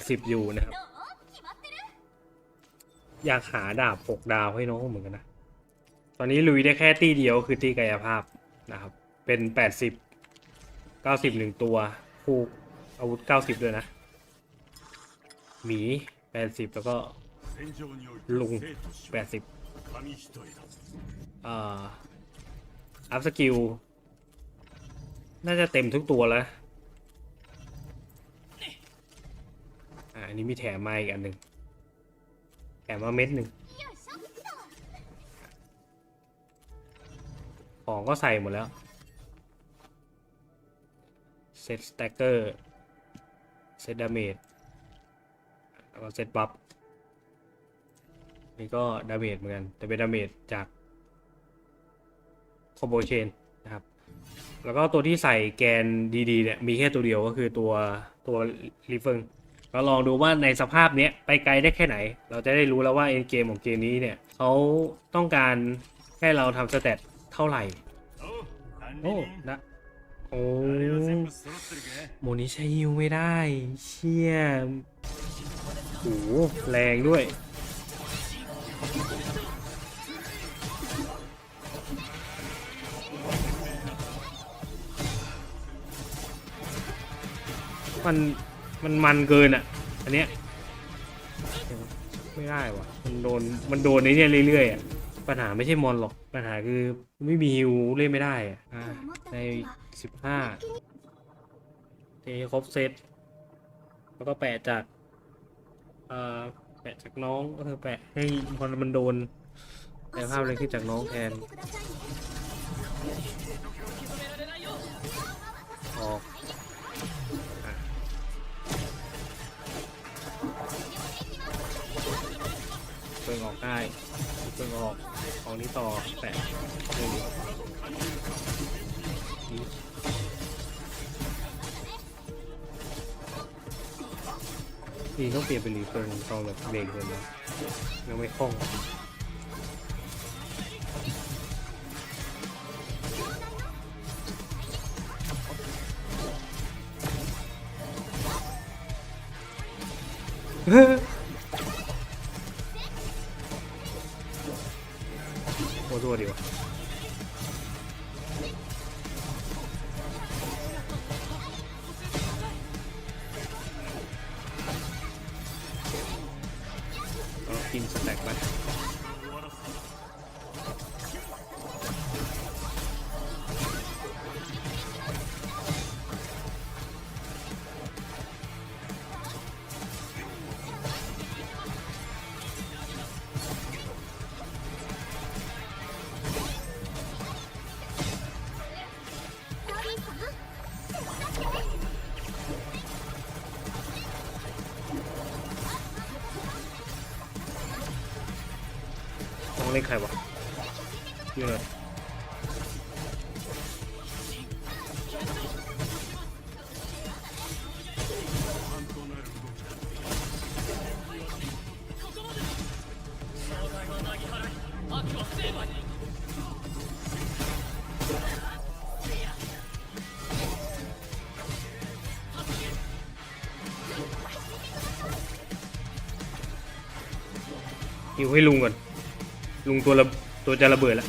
80 อยู่นะครับ อยากหาดาบ 6 ดาวให้น้องเหมือนกันนะ ตอนนี้ลุยได้แค่ตีเดียวคือตีกายภาพนะครับ เป็น 80 90หนึ่งตัวคู่อาวุธ 90 ด้วยนะ หมี 80 แล้วก็ลุง 80อ่าอัพสกิล น่าจะเต็มทุกตัวแล้ว อันนี้มีแถมมาอีกอันหนึ่งแถมมาเม็ดหนึ่งของก็ใส่หมดแล้วเซตสแต็กเกอร์เซตดาเมจแล้วก็เซตบัฟนี่ก็ดาเมจเหมือนกันแต่เป็นดาเมจจากคอมโบเชนนะครับแล้วก็ตัวที่ใส่แกนดีๆเนี่ยมีแค่ตัวเดียวก็คือตัวตัวรีเฟิง เราลองดูว่าในสภาพเนี้ยไปไกลได้แค่ไหน เราจะได้รู้แล้วว่าเอ็นเกมของเกมนี้เนี่ยเขาต้องการแค่เราทำสเตตเท่าไหร่ โอ้นะโอ้โมนี้ใช้ฮิวไม่ได้ เชี่ยโอ้โหแรงด้วย มัน มันมันเกินอะ อันเนี้ยไม่ได้วะมันโดน มันโดนในเนี่ยเรื่อยๆอะ ปัญหาไม่ใช่มอนหรอก ปัญหาคือไม่มีฮิวเล่นไม่ได้อะอะในสิบห้าเทครบเซต แล้วก็แปะจากเอ่อแปะจากน้องก็คือแปะให้พอมันโดนแต่ภาพเลยขึ้นจากน้องแทนออก แตกนี่ต้องเปลี่ยนเป็นรีเฟิร์นตอนแบบเบรกเลยนะยังไม่คล่อง โอ้ตั ต้องเล่นใครวะอยู่เลย หิวให้ลุงก่อน ลุงตัวระตัวจะระเบิดแล้ว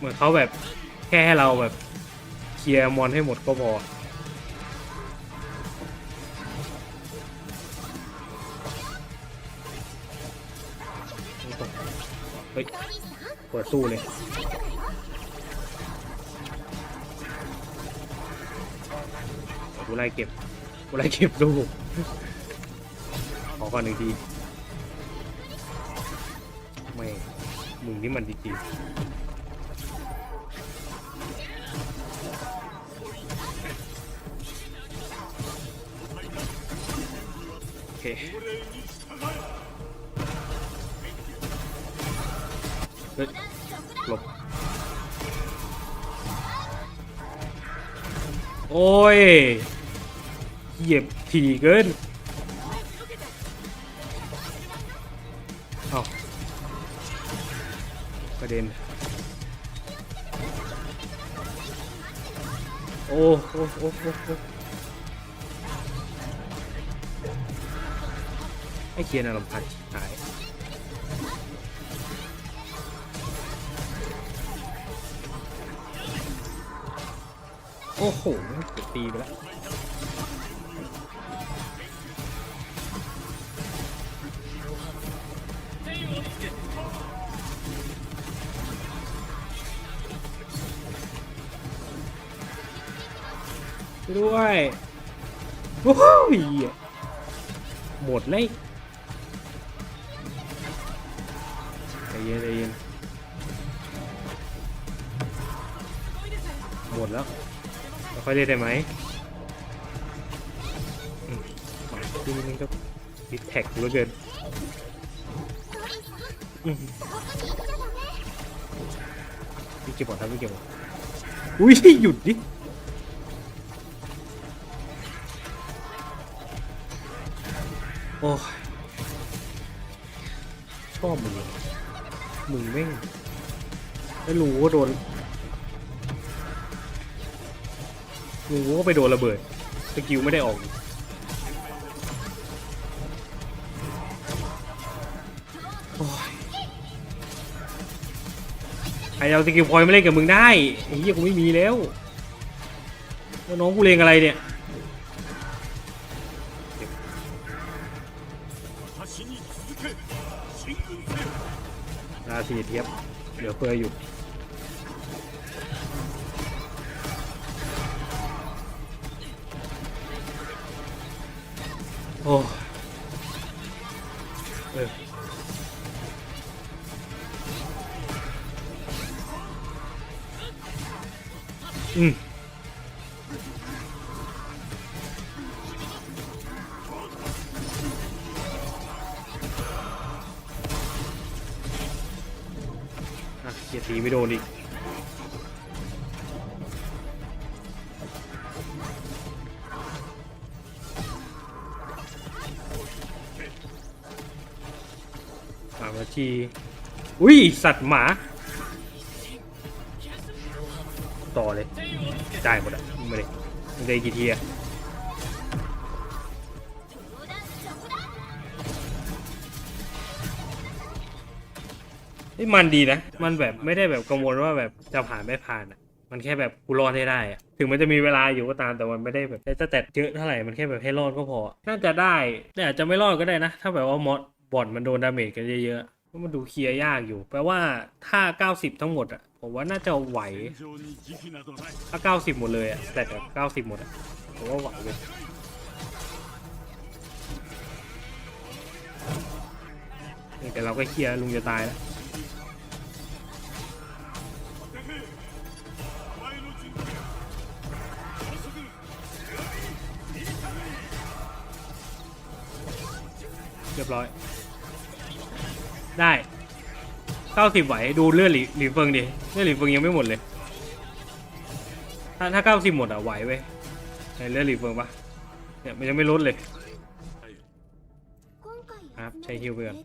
เหมือนเขาแบบแค่ให้เราแบบเคลียร์มอนให้หมดก็พอเฮ้ยเปิดตู้เลยกูไล่เก็บกูไล่เก็บตู้ขอก่อนหนึ่งทีไม่มึงนี่มันจริงๆ เฮ้ยหลบ โอ้ย เหยียบถี่เกินเอาประเด็น โอ้โอ้โอ้โอ้ โอ้ไอ้เคียนอารมณ์พันหายโอ้โหเกือบตีไปแล้วด้วย โอ้โหเหี้ยหมดเลย อยเล่นได้ไหมหมาที่นี่ก็ดิสแท็กเหลือเกินพี่เก็บหมดครับพี่เก็บหมดอุ้ยหยุดดิโอ้ชอบมึงมึงแม่งไม่รู้ว่าโดน กูก็ไปโดนระเบิดสกิลไม่ได้ออกไอเราสกิลพอยไม่เล่นกับมึงได้ไอ้เหี้ยกูไม่มีแล้วแล้วน้องกูเล่งอะไรเนี่ยนาทีเทียบเหลือเฟืออยู่ โอ้เอออืมอะเกียร์ตีไม่โดนอีก ทีอุ้ยสัตว์หมา ต่อเลยได้หมดอะไม่ได้ไม่ได้กี่ทีอะเฮ้ยมันดีนะ มันแบบไม่ได้แบบกังวลว่าแบบจะผ่านไม่ผ่านอะ มันแค่แบบกูรอดให้ได้อะถึงมันจะมีเวลาอยู่ก็ตามแต่มันไม่ได้แบบได้สแตทเยอะเท่าไหร่ มันแค่แบบให้รอดก็พอ น่าจะได้ แต่อาจจะไม่รอดก็ได้นะ ถ้าแบบว่ามอดบอดมันโดนดาเมจกันเยอะๆเพราะ มันดูเคลียร์ยากอยู่ แปลว่าถ้า 90 ทั้งหมดอะ ผมว่าน่าจะไหว ถ้า 90 หมดเลยอะ แต่เก้าสิบหมดอะ ผมว่าไหวเลยแต่เราก็เคลียร์ลุงจะตายแล้วเรียบร้อย ได้เก้าสิบไหวดูเลือดหลีหลีเฟิงดิเลือดหลีเฟิงยังไม่หมดเลย ถ้าถ้าสิบหมดอะไหวเว้ยในเลือดหลีเฟิงปะเนี่ยมันยังไม่ลดเลยครับใช้ฮิวไปก่อน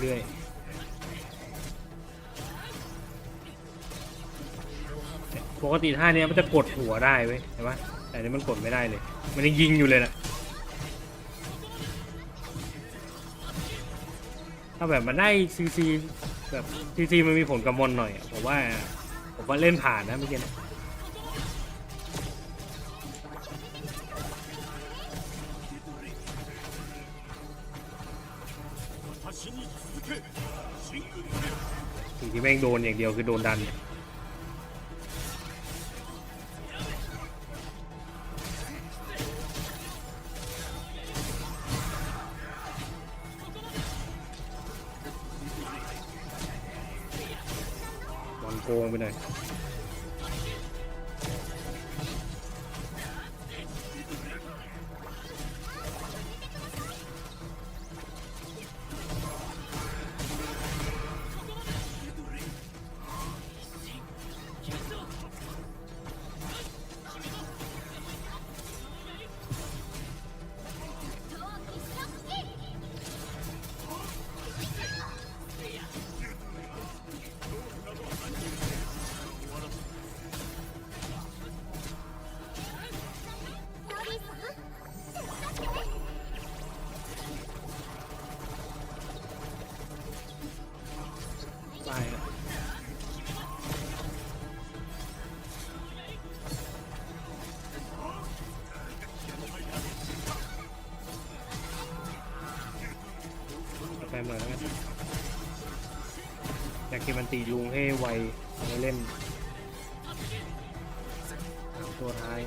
เรื่อยปกติท่าเนี้ยมันจะกดหัวได้เว้ยเห็นปะแต่นี้มันกดไม่ได้เลย มันยังยิงอยู่เลยนะถ้าแบบมันได้ซีซีแบบซีซีมันมีผลกับมอนหน่อย ผมว่า ผมว่าเล่นผ่านนะเมื่อกี้ ม่งโดนอย่างเดียวคือโดนดันบอลโกงไปหน่อย มันตีลุงให้ไวเอาไว้เล่นสามตัวท้าย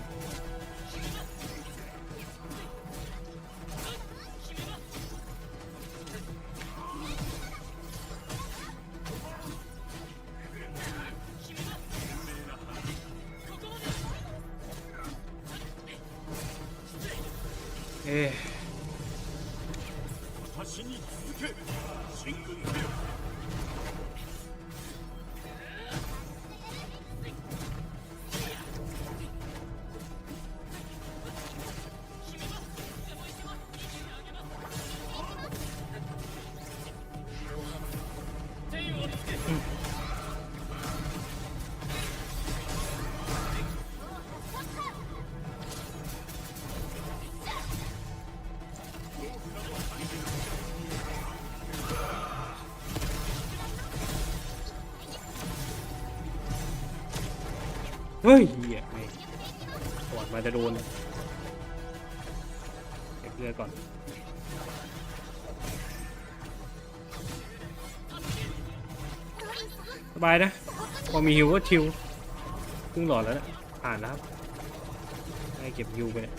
เฮ้ยเหี้ยไม่ถอนมาจะโดนเก็บเลือดก่อนสบายนะ พอมีฮิวก็ชิวครึ่งหลอดแล้วนะผ่านนะครับให้เก็บฮิวไปเนี่ย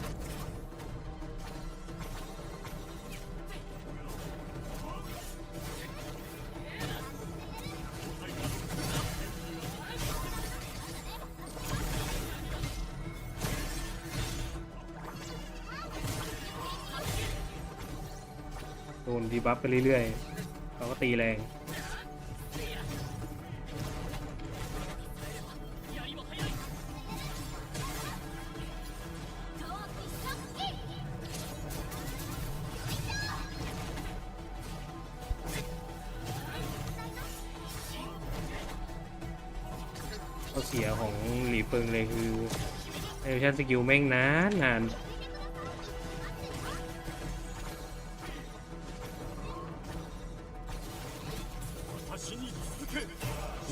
ดีบัฟไปเรื่อยๆเขาก็ตีแรงข้อเสียของหลีเฟิงเลยคือแอเมชันสกิลแม่งนานนาน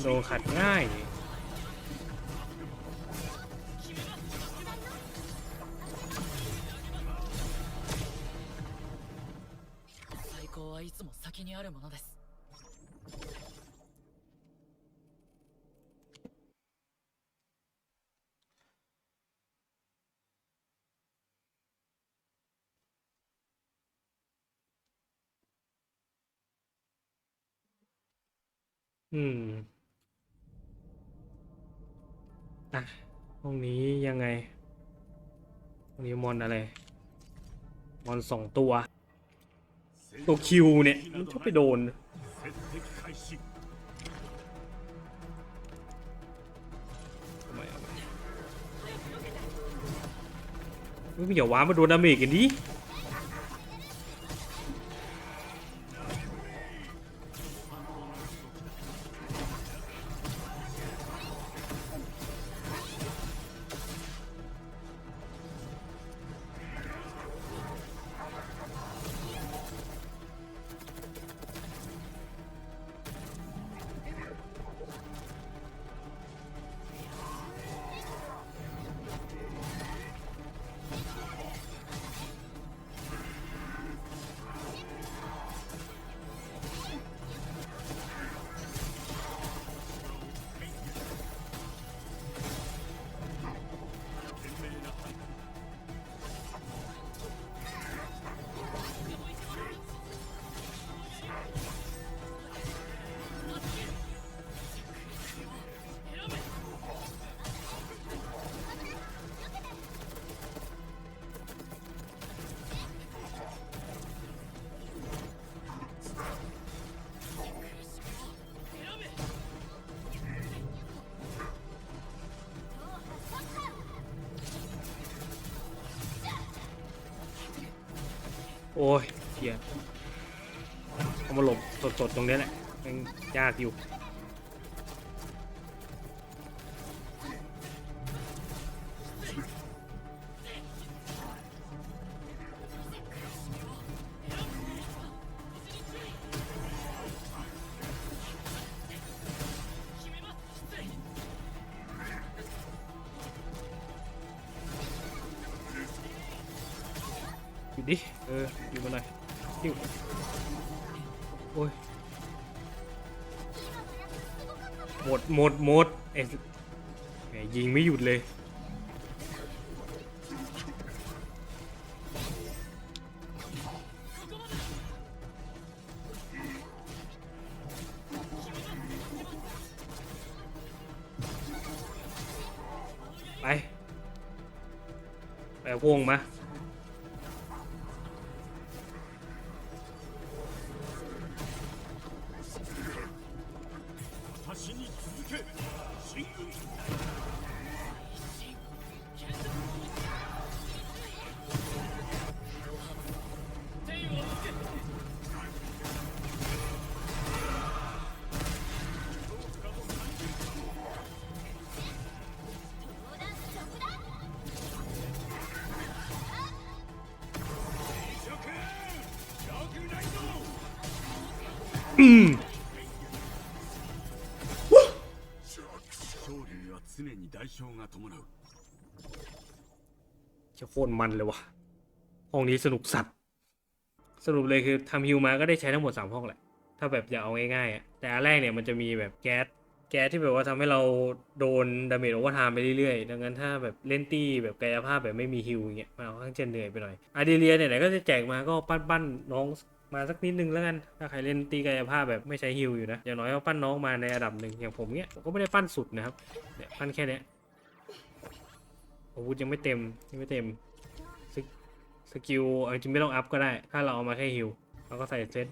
โดนขัดง่าย 最高はいつも先にあるものです อืม อะห้องนี้ยังไงห้องนี้มอนอะไร มอนสองตัว ตัวคิวเนี่ยมันชอบไปโดนไม่อย่าว้ามาโดนดาเมจกันดิ อ้ยเฮียเอามาหลบสดๆตรงนี้แหละยังยากอยู่ หมดหมดหมดไอ้แหมยิงไม่หยุดเลย ไป ไปพวงมา 勝利には常に代償が伴う จะโคตรมันเลยวะห้องนี้สนุกสัตว์ สรุปเลยคือทำฮิวมาก็ได้ใช้ทั้งหมด 3 ห้องแหละ ถ้าแบบจะเอาง่ายๆอะแต่อันแรกเนี่ยมันจะมีแบบแก๊ส แก๊สที่แบบว่าทำให้เราโดนดาเมจโอเวอร์ไทม์ไปเรื่อยๆ ดังนั้นถ้าแบบเล่นตี้แบบกายภาพแบบไม่มีฮิวอย่างเงี้ยมันเอาข้างจะเหนื่อยไปหน่อยอาร์เดเลียเนี่ยไหนก็จะแจกมาก็ปั้นๆน้อง มาสักนิดนึงแล้วกัน ถ้าใครเล่นตีกายภาพแบบไม่ใช้ฮิวอยู่นะ อย่างน้อยก็ปั้นน้องมาในระดับหนึ่งอย่างผมเนี้ยผมก็ไม่ได้ปั้นสุดนะครับเนี่ยปั้นแค่เนี้ยอาวุธยังไม่เต็มยังไม่เต็มสกิลอาจริงไม่ต้องอัพก็ได้ ถ้าเราเอามาแค่ฮิลเราก็ใส่เซต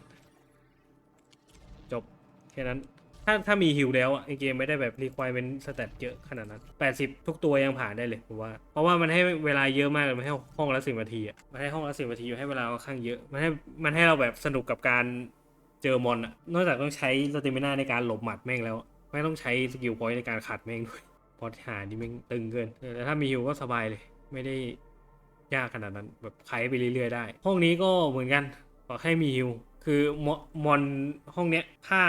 จบแค่นั้น ถ้าถ้ามีฮิลแล้วอะไอเกมไม่ได้แบบรีคว i เป็นสเตตเยอะขนาดนั้น 80 ทุกตัวยังผ่านได้เลยผมว่า เพราะว่ามันให้เวลาเยอะมากเลยมันให้ห้องละสิบนาทีอะมันให้ห้องละสิบนาทีอยู่ให้เวลาค่อนข้างเยอะ มันให้มันให้เราแบบสนุกกับการเจอมอนอะนอกจากต้องใช้สเตมินาในการหลบหมัดแม่งแล้ว ไม่ต้องใช้สกิลพอยต์ในการขัดแม่งด้วยพอหานี่แม่งตึงเกินแต่ถ้ามีฮิลก็สบายเลย ไม่ได้ยากขนาดนั้นแบบไขไปเรื่อยๆได้ ห้องนี้ก็เหมือนกันขอแค่มีฮิวคือมอมอนห้องเนี้ยถ้า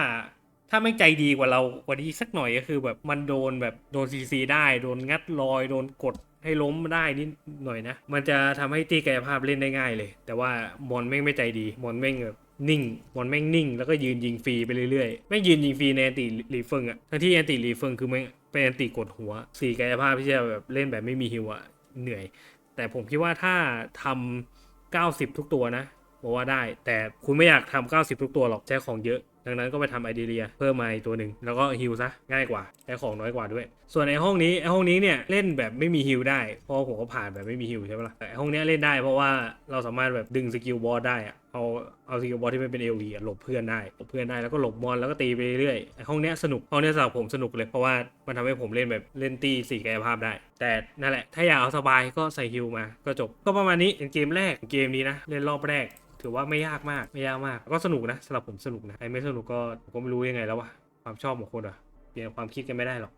ถ้าไม่งใจดีกว่าเรากว่านี้สักหน่อยก็คือ แบบมันโดนแบบโดนซีซีได้ โดนงัดรอย โดนกดให้ล้มได้นิดหน่อยนะ มันจะทำให้ตีกายภาพเล่นได้ง่ายเลย แต่ว่ามอนแม่งไม่ใจดี มอนแม่งแบบนิ่ง มอนแม่งนิ่ง แล้วก็ยืนยิงฟรีไปเรื่อยๆ แม่งยืนยิงฟรีในแอนติรีเฟิงอะทั้งที่แอนติรีเฟิงคือแม่งเป็นแอนติกดหัว สี่กายภาพที่จะแบบเล่นแบบไม่มีฮิวอะเหนื่อย แต่ผมคิดว่าถ้าทำ90 ทุกตัวนะบอกว่าได้ แต่คุณไม่อยากทำ90 ทุกตัวหรอกใช้ของเยอะ ดังนั้นก็ไปทำไอเดียเพิ่มมาอีกตัวหนึ่งแล้วก็ฮิลซะง่ายกว่าใช้ของน้อยกว่าด้วย ส่วนในห้องนี้ไอห้องนี้เนี่ยเล่นแบบไม่มีฮิลได้เพราะผมก็ผ่านแบบไม่มีฮิลใช่ปะล่ะแต่ไอห้องนี้เล่นได้เพราะว่าเราสามารถแบบดึงสกิลบอสได้อะเอาเอาสกิลบอสที่ไม่เป็นเอลีหลบเพื่อนได้หลบเพื่อนได้แล้วก็หลบมอนแล้วก็ตีไปเรื่อยไอห้องนี้สนุกห้องนี้สำหรับผมสนุกเลยเพราะว่ามันทำให้ผมเล่นแบบเล่นตีสี่กายภาพได้ แต่นั่นแหละถ้าอยากเอาสบายก็ใส่ฮิลมาก็จบก็ประมาณนี้เป็นเกมแรกเกมนี้นะเล่นรอบแรก ถือว่าไม่ยากมากไม่ยากมาก ก็สนุกนะสำหรับผมสนุกนะไอ้ไม่สนุกก็ผมก็ไม่รู้ยังไงแล้ววะความชอบของคนอะเปลี่ยนความคิดกันไม่ได้หรอก